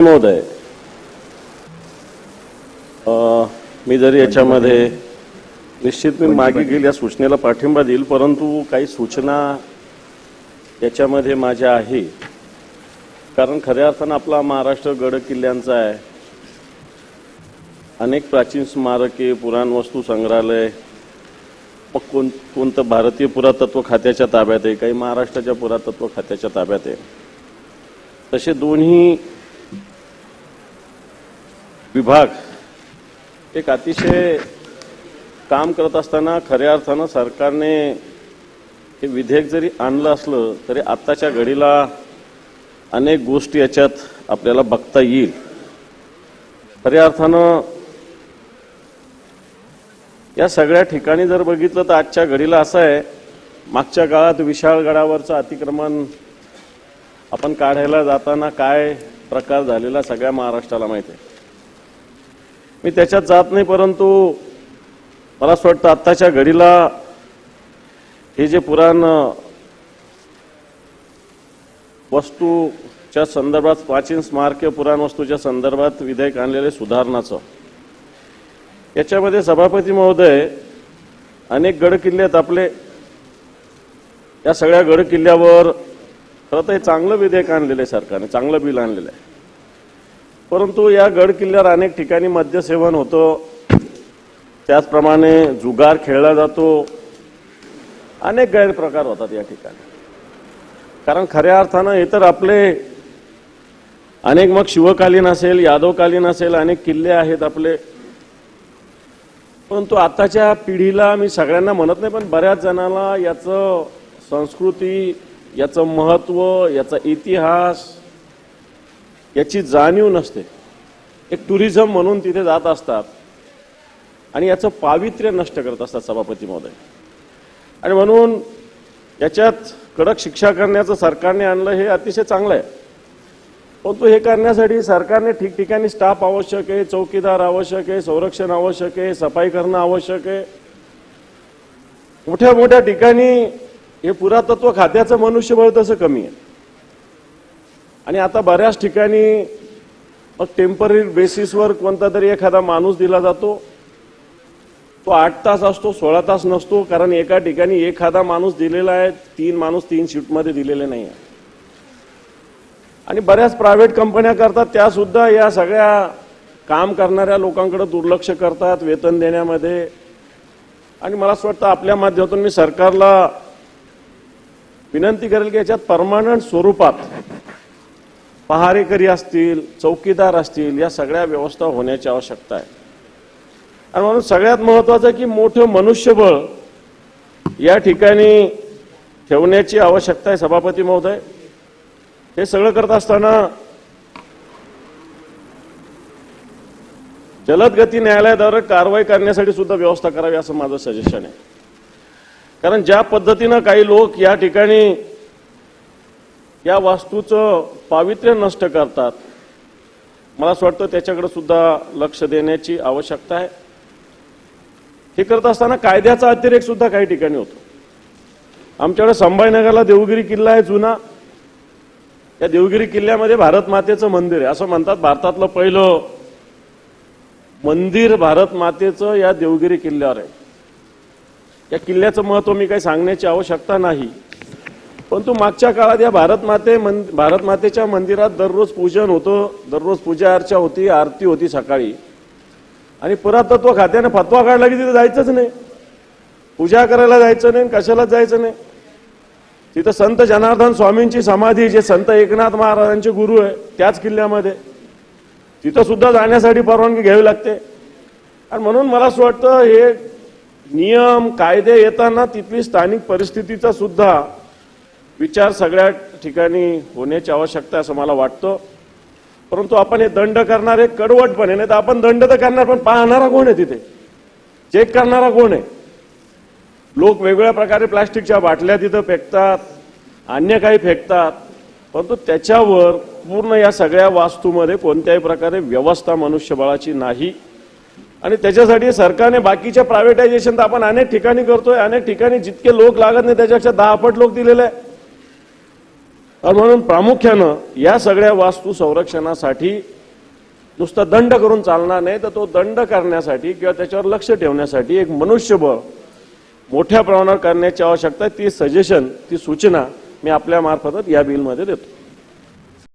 महोदय. मी जरी याच्यामध्ये निश्चित मी मागे गेल्या सूचनेला पाठिंबा देईल परंतु काही सूचना याच्यामध्ये माझ्या आहे. कारण खऱ्या अर्थानं आपला महाराष्ट्र गड किल्ल्यांचा आहे. अनेक प्राचीन स्मारके पुराण वस्तू संग्रहालय मग कोण कोणतं भारतीय पुरातत्व खात्याच्या ताब्यात आहे काही महाराष्ट्राच्या पुरातत्व खात्याच्या ताब्यात आहे. तसे दोन्ही विभाग. एक अतिशय काम करत असताना खऱ्या अर्थानं सरकारने हे विधेयक जरी आणलं असलं तरी आत्ताच्या घडीला अनेक गोष्टी याच्यात आपल्याला बघता येईल. खऱ्या अर्थानं या सगळ्या ठिकाणी जर बघितलं तर आजच्या घडीला असं आहे मागच्या काळात विशाळगडावरचं अतिक्रमण आपण काढायला जाताना काय प्रकार झालेला सगळ्या महाराष्ट्राला माहिती आहे. मी त्याच्यात जात नाही परंतु मला असं वाटतं आत्ताच्या घडीला हे जे पुराण वस्तूच्या संदर्भात प्राचीन स्मारके पुराण वस्तूच्या संदर्भात विधेयक आणलेले सुधारणाचं. याच्यामध्ये सभापती महोदय अनेक गड किल्ले आहेत आपले. या सगळ्या गड किल्ल्यावर खरं तर हे चांगलं विधेयक आणलेलं आहे सरकारने चांगलं बिल आणलेलं आहे. परंतु या गड किल्ल्यावर अनेक ठिकाणी मद्यसेवन होतं. त्याचप्रमाणे जुगार खेळला जातो. अनेक गैरप्रकार होतात या ठिकाणी. कारण खऱ्या अर्थानं हे तर आपले अनेक मग शिवकालीन असेल यादवकालीन असेल अनेक किल्ले आहेत आपले. परंतु आताच्या पिढीला मी सगळ्यांना म्हणत नाही पण बऱ्याच जणाला याचं संस्कृती याचं महत्त्व याचा इतिहास याची जाणीव नसते. एक टुरिझम म्हणून तिथे जात असतात आणि याचं पावित्र्य नष्ट करत असतात सभापती महोदय. आणि म्हणून याच्यात कडक शिक्षा करण्याचं सरकारने आणलं हे अतिशय चांगलं आहे. परंतु हे करण्यासाठी सरकारने ठिकठिकाणी स्टाफ आवश्यक आहे चौकीदार आवश्यक आहे संरक्षण आवश्यक आहे सफाई करणं आवश्यक आहे. मोठ्या मोठ्या ठिकाणी हे पुरातत्व खात्याचं मनुष्यबळ तसं कमी आहे. आणि आता बऱ्याच ठिकाणी मग टेंपररी बेसिसवर कोणता तरी एखादा माणूस दिला जातो. तो आठ तास असतो सोळा तास नसतो कारण एका ठिकाणी एखादा माणूस दिलेला आहे तीन माणूस तीन शिफ्टमध्ये दिलेले नाही आहे. आणि बऱ्याच प्रायव्हेट कंपन्या करतात त्या सुद्धा या सगळ्या काम करणाऱ्या लोकांकडे दुर्लक्ष करतात वेतन देण्यामध्ये. आणि मला असं वाटतं आपल्या माध्यमातून मी सरकारला विनंती करेल की याच्यात परमानंट स्वरूपात पहारेकरी असतील चौकीदार असतील या सगळ्या व्यवस्था होण्याची आवश्यकता आहे. आणि म्हणून सगळ्यात महत्वाचं की मोठं मनुष्यबळ या ठिकाणी ठेवण्याची आवश्यकता आहे सभापती महोदय. हे सगळं करत असताना जलद गती न्यायालयाद्वारे कारवाई करण्यासाठी सुद्धा व्यवस्था करावी असं माझं सजेशन आहे. कारण ज्या पद्धतीनं काही लोक या ठिकाणी या वास्तूचं पावित्र्य नष्ट करतात. मला असं वाटतं त्याच्याकडे सुद्धा लक्ष देण्याची आवश्यकता आहे. हे करत असताना कायद्याचा अतिरेक सुद्धा काही ठिकाणी होतो. आमच्याकडे संभाजीनगरला देवगिरी किल्ला आहे जुना. या देवगिरी किल्ल्यामध्ये भारत मातेचं मंदिर आहे. असं म्हणतात भारतातलं पहिलं मंदिर भारत मातेचं या देवगिरी किल्ल्यावर आहे. या किल्ल्याचं महत्त्व मी काही सांगण्याची आवश्यकता नाही. परंतु मागच्या काळात या भारत माते मन भारत मातेच्या मंदिरात दररोज पूजन होतं दररोज पूजा अर्चा होती आरती होती सकाळी. आणि पुरातत्व खात्याने फतवा काढला की तिथं जायचंच नाही. पूजा करायला जायचं नाही कशालाच जायचं नाही. तिथं संत जनार्दन स्वामींची समाधी जे संत एकनाथ महाराजांचे गुरु आहे त्याच किल्ल्यामध्ये. तिथं सुद्धा जाण्यासाठी परवानगी घ्यावी लागते. आणि म्हणून मला असं वाटतं हे नियम कायदे येताना तिथली स्थानिक परिस्थितीचा सुद्धा विचार सगळ्या ठिकाणी होण्याची आवश्यकता आहे असं मला वाटतं. परंतु आपण हे दंड करणारे कडवटपणे नाही तर आपण दंड तर करणार पण पाहणारा कोण आहे तिथे? चेक करणारा कोण आहे? लोक वेगवेगळ्या प्रकारे प्लास्टिकच्या बाटल्या तिथं फेकतात अन्य काही फेकतात. परंतु त्याच्यावर पूर्ण या सगळ्या वास्तूमध्ये कोणत्याही प्रकारे व्यवस्था मनुष्यबळाची नाही. आणि त्याच्यासाठी सरकारने बाकीच्या प्रायव्हेटायझेशन तर आपण अनेक ठिकाणी करतोय अनेक ठिकाणी जितके लोक लागत नाही त्याच्यापेक्षा दहा पट लोक दिलेले आहे. म्हणून प्रामुख्यानं या सगळ्या वास्तू संरक्षणासाठी नुसता दंड करून चालणार नाही तर तो दंड करण्यासाठी किंवा त्याच्यावर लक्ष ठेवण्यासाठी एक मनुष्यबळ मोठ्या प्रमाणावर करण्याची आवश्यकता आहे. ती सजेशन ती सूचना मी आपल्या मार्फतच या बिलमध्ये देतो.